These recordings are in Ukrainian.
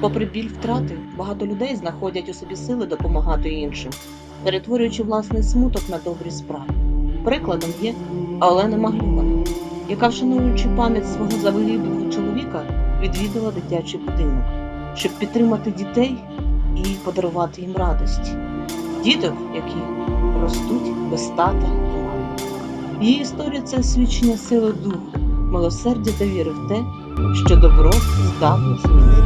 Попри біль втрати, багато людей знаходять у собі сили допомагати іншим, перетворюючи власний смуток на добрі справи. Прикладом є Олена Маглювана, яка, вшановуючи пам'ять свого загиблого чоловіка, відвідала дитячий будинок, щоб підтримати дітей і подарувати їм радості. Діток, які ростуть без тата. Її історія це свідчення сили духу, милосердя та віри в те, що добро здатне змінити.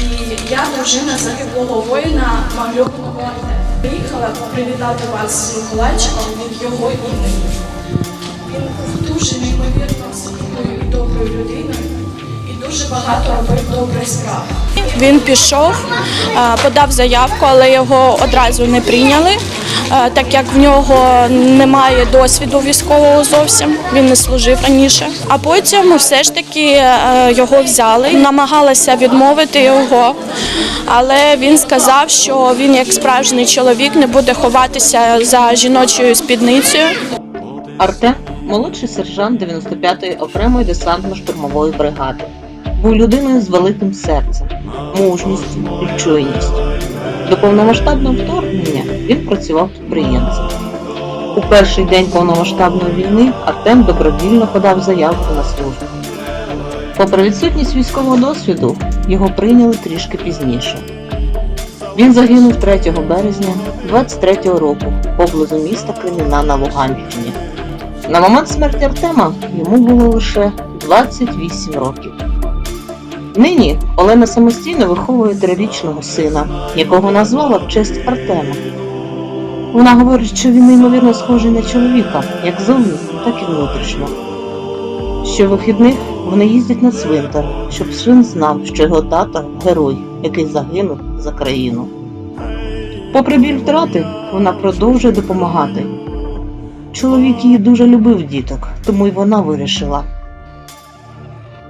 І я дружина загиблого воїна Маглюкного Артема. Приїхала привітати вас з Миколайчиком від його імені. Він був дуже неймовірно світлою і доброю людиною багато робив добрих справ. Він пішов, подав заявку, але його одразу не прийняли, так як в нього немає досвіду військового зовсім. Він не служив раніше. А потім все ж таки його взяли, намагалася відмовити його, але він сказав, що він, як справжній чоловік, не буде ховатися за жіночою спідницею. Артем, молодший сержант 95-ї окремої десантно-штурмової бригади, був людиною з великим серцем, мужністю і чуйністю. До повномасштабного вторгнення він працював підприємцем. У перший день повномасштабної війни Артем добровільно подав заявку на службу. Попри відсутність військового досвіду, його прийняли трішки пізніше. Він загинув 3 березня 23-го року поблизу міста Креміна на Луганщині. На момент смерті Артема йому було лише 28 років. Нині Олена самостійно виховує трирічного сина, якого назвала в честь Артема. Вона говорить, що він неймовірно схожий на чоловіка, як зовні, так і внутрішньо. Щовихідних вони їздять на цвинтар, щоб син знав, що його тато герой, який загинув за країну. Попри біль втрати, вона продовжує допомагати. Чоловік її дуже любив діток, тому й вона вирішила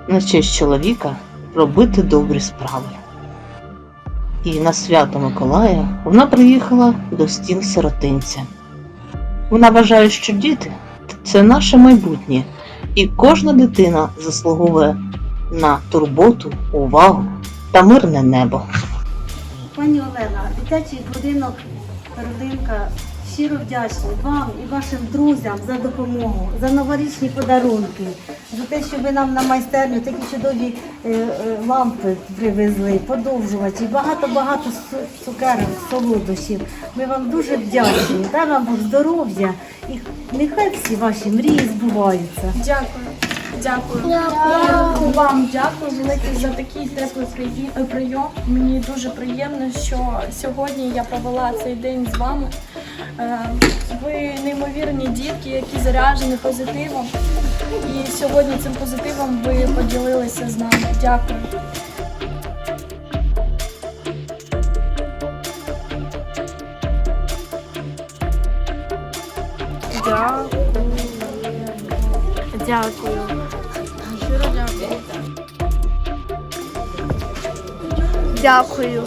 на честь чоловіка робити добрі справи. І на свято Миколая вона приїхала до стін сиротинця. Вона вважає, що діти це наше майбутнє, і кожна дитина заслуговує на турботу, увагу та мирне небо. Пані Олена, дитячий будинок родинка щиро вдячні вам і вашим друзям за допомогу, за новорічні подарунки, за те, що ви нам на майстерню такі чудові е, е, лампи привезли, подовжувачі, багато-багато цу- цукерок, солодощів. Ми вам дуже вдячні. Дай вам здоров'я і нехай всі ваші мрії збуваються. Дякую. Дякую. Дякую. Вам дякую велике за такий теплий прийом. Мені дуже приємно, що сьогодні я провела цей день з вами. Е, Ви неймовірні дітки, які заряджені позитивом. І сьогодні цим позитивом ви поділилися з нами. Дякую. Дякую. Щиро Дякую.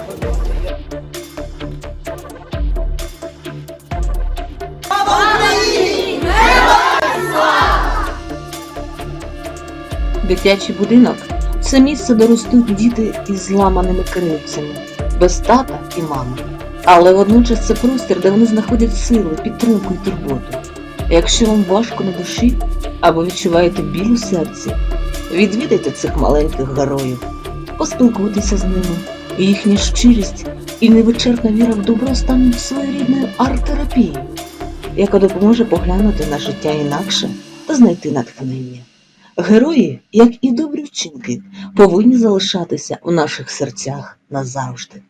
Дитячий будинок це місце, де ростуть діти із зламаними крильцями, без тата і мами. Але водночас це простір, де вони знаходять сили, підтримку і турботу. Якщо вам важко на душі або відчуваєте біль у серці, відвідайте цих маленьких героїв, поспілкуйтеся з ними. Їхня щирість і невичерпна віра в добро стануть своєрідною арт-терапією, яка допоможе поглянути на життя інакше та знайти натхнення. Герої, як і добрі вчинки, повинні залишатися у наших серцях назавжди.